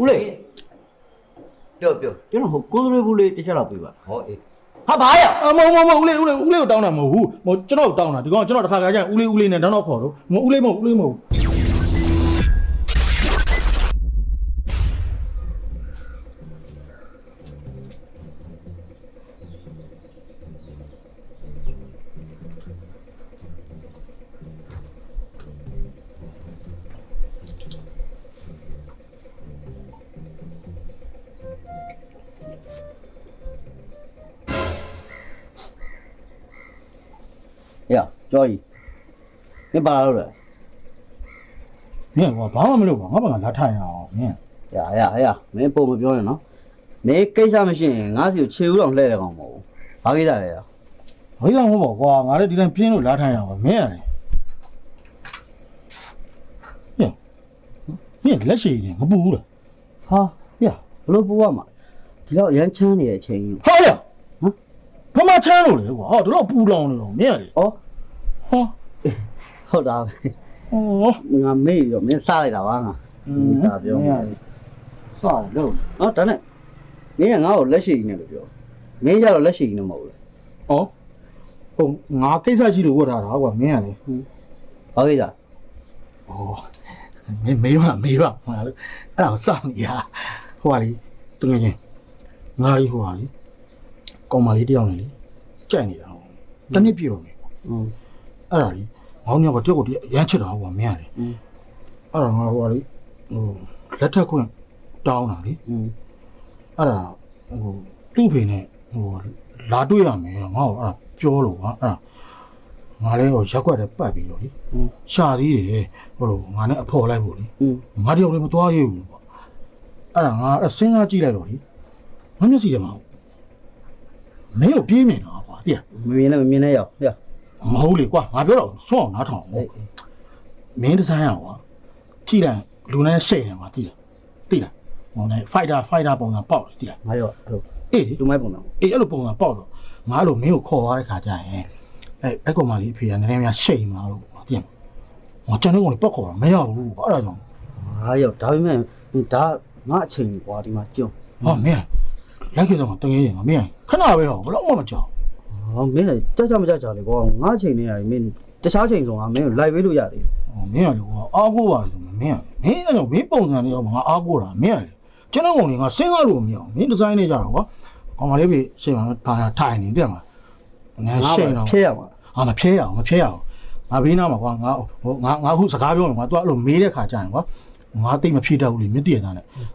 ဦးလေးပြောပြောကျွန်တော်ဟိုကိုယ်စရေဘူးလေးတစ်ချက်လောက်ပေးပါဟောအေးဟာဘာရအမဟုတ်မဟုတ်ဦးလေးဦးလေးဦးလေးကိုတောင်းတာမဟုတ်ဘူးဟိုကျွန်တော်တောင်းတာဒီကောင်ကျွန်တော်တစ်ခါခါကျရင်ဦးလေးဦးလေးနဲ့တောင်းတော့ခေါ်တော့မဟုတ်ဦးလေးမဟုတ်ဦးလေးမဟုတ် ကြောကြီးမင်းပါလို့လဲမင်းကဘာမှမလုပ်ပါငါဘာကလာထိုင်အောင်မင်းရရရမင်းပုံမပြောနဲ့နော်မင်းကိစ္စမရှိရင်ငါစီကိုခြေဦးတော့လှည့်တယ်ကောင်မဟုတ်ဘူးဘာကိစ္စလဲရဘိုးကမဟုတ်ပါကွာငါလည်းဒီတိုင်းပြင်းလို့လာထိုင်အောင်မင်းရတယ်ဟဲ့မင်းလက်ရှိနေမပူဘူးလားဟာရဘလို့ပူရမှာဒီတော့ရမ်းချမ်းနေတဲ့အချိန်ကြီးဟာရဟမ်ဘာမှချမ်းလို့လေကွာဟောဒီတော့ပူလောင်နေတော့မင်းရတယ်ဩ ဟောဟုတ်တာပဲဟောငါမေ့ရောမင်းစားလိုက်တာပါငါဒါပြောမင်းရတယ်စလို့နော်ဒါနဲ့မင်းကငါ့ကိုလက်ရှိနေလို့ပြောမင်းကြတော့လက်ရှိနေမဟုတ်ဘူးဩဟုတ်ငါကိစ္စရှိလို့ဝတ်ထားတာကွာမင်းရတယ်ဘာကိစ္စဩမင်းမေးပါမေးပါဟိုလေအဲ့ဒါကိုစောင့်နေရဟိုပါလေတကယ်ချင်းငါလေးဟိုပါလေကောင်မလေးတယောက်နေလေကြိုက်နေတာဟောတနည်းပြည့်တော့မယ်อืม အဲ့ဒါကြီးငေါင်းညဘတယောက်ကိုတယောက်ရမ်းချစ်တာဟိုကမင်းရတယ်အဲ့ဒါငါဟိုကလေဟိုလက်ထက်ခွင့်တောင်းတာလေအဲ့ဒါဟိုသူ့ဖေနဲ့ဟိုလာတွေ့ရမယ်ငါ့ကိုအဲ့ဒါပြောလို့ကွာအဲ့ဒါငါလည်းဟိုရက်ွက်တယ်ပတ်ပြီးတော့လေရှာသေးတယ်ဟိုလိုငါနဲ့အဖော်လိုက်ဖို့လေငါတယောက်လည်းမသွားရဘူးပေါ့အဲ့ဒါငါအစင်းစားကြည့်လိုက်တော့လေငါမျက်စိထဲမှာမင်းကိုပြေးမြင်တာကွာတည်မမြင်နဲ့မမြင်နဲ့ရောက်ရောက် မဟုတ်လေကွာငါပြောတော့ဆွအောင်နားထောင်အောင်အေးမင်းဒီဇိုင်းอ่ะကွာကြည့်လိုက်လူနဲ့ရှိတ်နေမှာတိလားတိလားဟိုနဲ့ fighter fighter ပုံစံပေါက်တယ်တိလားငါရောဟုတ်အေးလူမိုက်ပုံတော့အေးအဲ့လိုပုံစံပေါက်တော့ငါလိုမင်းကိုခေါ်သွားတဲ့ခါကျရင်အဲအဲ့ကောင်မလေးအဖေကနည်းနည်းများရှိတ်မှာလို့တိရမကျွန်တော်ကလည်းပောက်ခေါ်တာမရဘူးကွာအဲ့ဒါကြောင့်ငါရောဒါပေမဲ့ဒါငါအချိန်ကြီးကွာဒီမှာကျုံဟာမင်းလိုက်ခဲ့တော့တငယ်ရင်မင်းခဏပဲဟောဘလို့မှမကြောက် ဟောမင်းကြက်ကြမကြက်ကြလေကွာငါအချိန်နဲ့ရမင်းတခြားချိန်ဆိုငါမင်းကိုလိုက်ပေးလို့ရတယ်ဟောမင်းကလေကွာအားကိုးပါလေဆိုမင်းကမင်းအဲ့တော့မင်းပုံစံလေးတော့ငါအားကိုးတာမင်းကလေကျွန်တော်ကောင်လေးငါစဉ်းစားလို့မရအောင်မင်းဒီဇိုင်းနဲ့ကြတော့ကွာကောင်မလေးပဲရှေ့မှာထားထိုင်နေတယ်မှာငါငါရှိန်တော့ဖြဲရမှာဟာမဖြဲရအောင်မဖြဲရအောင်ငါဘေးနားမှာကွာငါဟိုငါငါခုစကားပြောနေကွာ तू အဲ့လိုမေးတဲ့ခါကျရင်ကွာငါတိတ်မဖြေတတ်ဘူးလေမြစ်တည့်ရသားနဲ့